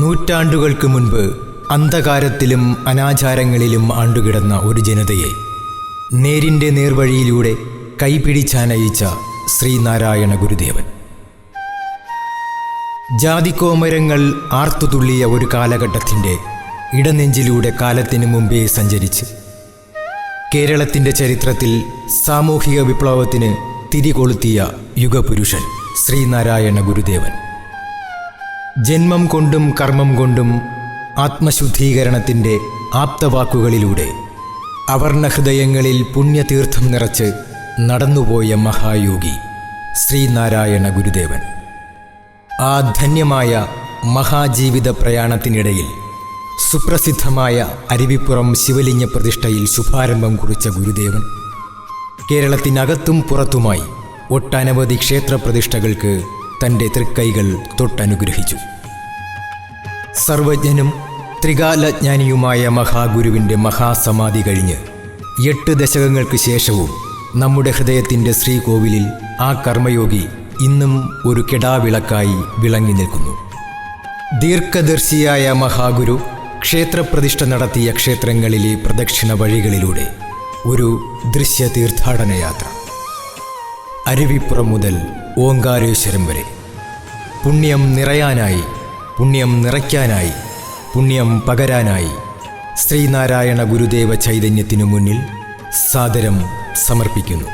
നൂറ്റാണ്ടുകൾക്ക് മുൻപ് അന്ധകാരത്തിലും അനാചാരങ്ങളിലും ആണ്ടുകിടന്ന ഒരു ജനതയെ നേരിന്റെ നേർവഴിയിലൂടെ കൈപിടിച്ചാനയിച്ച ശ്രീനാരായണ ഗുരുദേവൻ. ജാതിക്കോമരങ്ങൾ ആർത്തുതുള്ളിയ ഒരു കാലഘട്ടത്തിന്റെ ഇടനെഞ്ചിലൂടെ കാലത്തിനു മുമ്പേ സഞ്ചരിച്ച് കേരളത്തിന്റെ ചരിത്രത്തിൽ സാമൂഹിക വിപ്ലവത്തിന് തിരികൊളുത്തിയ യുഗപുരുഷൻ ശ്രീനാരായണ ഗുരുദേവൻ. ജന്മം കൊണ്ടും കർമ്മം കൊണ്ടും ആത്മശുദ്ധീകരണത്തിന്റെ ആപ്തവാക്കുകളിലൂടെ അവർണഹൃദയങ്ങളിൽ പുണ്യതീർത്ഥം നിറച്ച് നടന്നുപോയ മഹായോഗി ശ്രീനാരായണ ഗുരുദേവൻ. ആ ധന്യമായ മഹാജീവിത പ്രയാണത്തിനിടയിൽ സുപ്രസിദ്ധമായ അരുവിപ്പുറം ശിവലിംഗ പ്രതിഷ്ഠയിൽ ശുഭാരംഭം കുറിച്ച ഗുരുദേവൻ കേരളത്തിനകത്തും പുറത്തുമായി ഒട്ടനവധി ക്ഷേത്രപ്രതിഷ്ഠകൾക്ക് തന്റെ തൃക്കൈകൾ തൊട്ടനുഗ്രഹിച്ചു. സർവജ്ഞനും ത്രികാലജ്ഞാനിയുമായ മഹാഗുരുവിന്റെ മഹാസമാധി കഴിഞ്ഞ് എട്ട് ദശകങ്ങൾക്ക് ശേഷവും നമ്മുടെ ഹൃദയത്തിന്റെ ശ്രീകോവിലിൽ ആ കർമ്മയോഗി ഇന്നും ഒരു കെടാവിളക്കായി വിളങ്ങി നിൽക്കുന്നു. ദീർഘദർശിയായ മഹാഗുരു ക്ഷേത്രപ്രതിഷ്ഠ നടത്തിയ ക്ഷേത്രങ്ങളിലെ പ്രദക്ഷിണ വഴികളിലൂടെ ഒരു ദൃശ്യ തീർത്ഥാടന യാത്ര അരുവിപ്പുറം മുതൽ ഓങ്കാരേശ്വരം വരെ. പുണ്യം നിറയാനായി പുണ്യം നിറയ്ക്കാനായി പുണ്യം പകരാനായി ശ്രീനാരായണ ഗുരുദേവ ചൈതന്യത്തിനു മുന്നിൽ സാദരം സമർപ്പിക്കുന്നു.